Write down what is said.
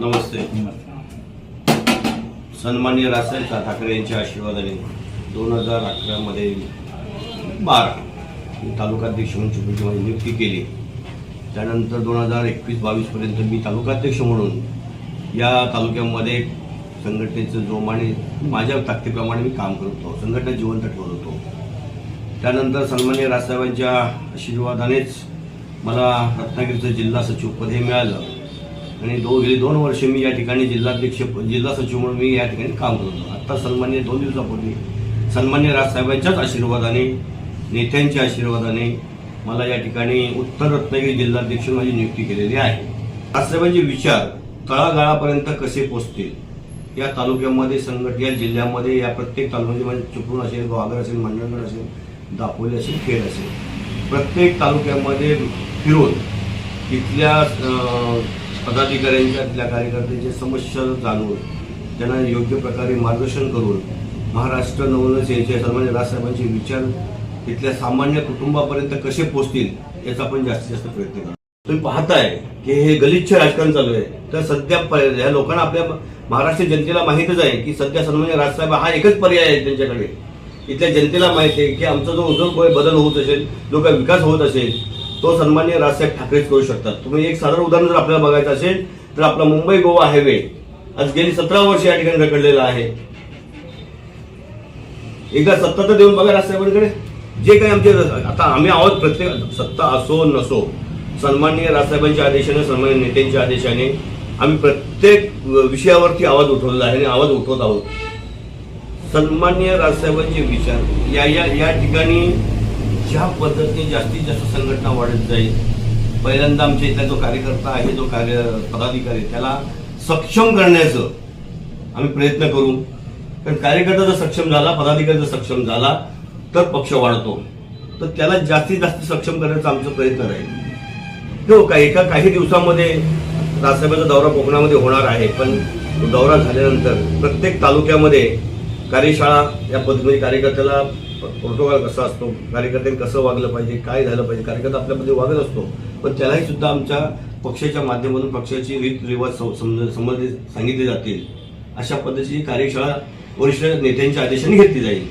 नमस्ते. सन्मान्य राजसाहेब ठाकरे यांच्या आशीर्वादाने दोन हजार अकरामध्ये बारा मी तालुकाध्यक्ष म्हणून चुकीची माझी नियुक्ती केली. त्यानंतर दोन हजार एकवीस बावीसपर्यंत मी तालुकाध्यक्ष म्हणून या तालुक्यामध्ये संघटनेचं जोमाने माझ्या ताकदीप्रमाणे मी काम करत होतो. संघटना जिवंत ठेवत होतो. त्यानंतर सन्मान्य राजसाहेबांच्या आशीर्वादानेच मला रत्नागिरीचं जिल्हा सचिवपद हे मिळालं. आणि दो गेली दोन वर्ष मी या ठिकाणी जिल्हाध्यक्ष जिल्हा सचिव म्हणून मी या ठिकाणी काम करत होतो आत्ता सन्मान्य दोन दिवसापूर्वी सन्मान्य राजसाहेबांच्याच आशीर्वादाने नेत्यांच्या आशीर्वादाने मला या ठिकाणी उत्तर रत्नागिरी जिल्हाध्यक्ष माझी नियुक्ती केलेली आहे. राजसाहेबांचे विचार तळागाळापर्यंत कसे पोचतील या तालुक्यामध्ये संघट या जिल्ह्यामध्ये या प्रत्येक तालुक्यामध्ये म्हणजे चिपळूण असेल गोवागर असेल मंडणगड असेल दापोली असेल खेड असेल. प्रत्येक तालुक्यामध्ये फिरून तिथल्या पदाधिकाऱ्यांच्या तिथल्या कार्यकर्त्यांच्या समस्या जाणून त्यांना योग्य प्रकारे मार्गदर्शन करून महाराष्ट्र नवनस सेनेचे सन्मान्य राजसाहेबांचे विचार तिथल्या सामान्य कुटुंबापर्यंत कसे पोहोचतील याचा आपण जास्तीत जास्त प्रयत्न करू. तुम्ही पाहताय की हे गलिच्छ राजकारण चालू आहे. तर सध्या प- ह्या लोकांना आपल्या महाराष्ट्र जनतेला माहीतच आहे की सध्या सन्मान्य राजसाहेब हा एकच पर्याय आहे त्यांच्याकडे. इथल्या जनतेला माहिती आहे की आमचा जो उद्योग बदल होत असेल जो काही विकास होत असेल तो सन्मान्य राजसाहेब ठाकरेच करू शकतात. तुम्ही एक साधारण उदाहरण जर आपल्याला बघायचं असेल तर आपला मुंबई गोवा हायवे आज गेली सतरा वर्ष या ठिकाणी रखडलेला आहे. एकदा सत्ता तर देऊन बघा राजसाहेबांकडे जे काही आमचे आता आम्ही आहोत प्रत्येक सत्ता असो नसो सन्माननीय राजसाहेबांच्या आदेशाने सन्मान्य नेत्यांच्या आदेशाने आम्ही प्रत्येक विषयावरती आवाज उठवलेला आहे आणि आवाज उठवत आहोत. सन्मान्य राजसाहेबांचे विचार या या या ठिकाणी ज्या पद्धतीने जास्तीत जास्त संघटना वाढत जाईल पहिल्यांदा आमच्या इथला जो कार्यकर्ता आहे जो कार्य पदाधिकारी त्याला सक्षम करण्याचं आम्ही प्रयत्न करू. कारण कार्यकर्ता जर सक्षम झाला पदाधिकारी जर सक्षम झाला तर पक्ष वाढतो. तर त्याला जास्तीत जास्त सक्षम करण्याचा आमचा प्रयत्न राहील. हो का एका काही दिवसामध्ये राजसाहेबांचा दौरा कोकणामध्ये होणार आहे पण दौरा झाल्यानंतर प्रत्येक तालुक्यामध्ये कार्यशाळा या पद्धतीने कार्यकर्त्याला प्रोटोकॉल कसा असतो कार्यकर्त्यांनी कसं वागलं पाहिजे काय झालं पाहिजे कार्यकर्ता आपल्यामध्ये वागत असतो. पण त्यालाही सुद्धा आमच्या पक्षाच्या माध्यमातून पक्षाची रीत रिवाज संबंधित सांगितले जातील. अशा पद्धतीची कार्यशाळा वरिष्ठ नेत्यांच्या आदेशाने घेतली जाईल.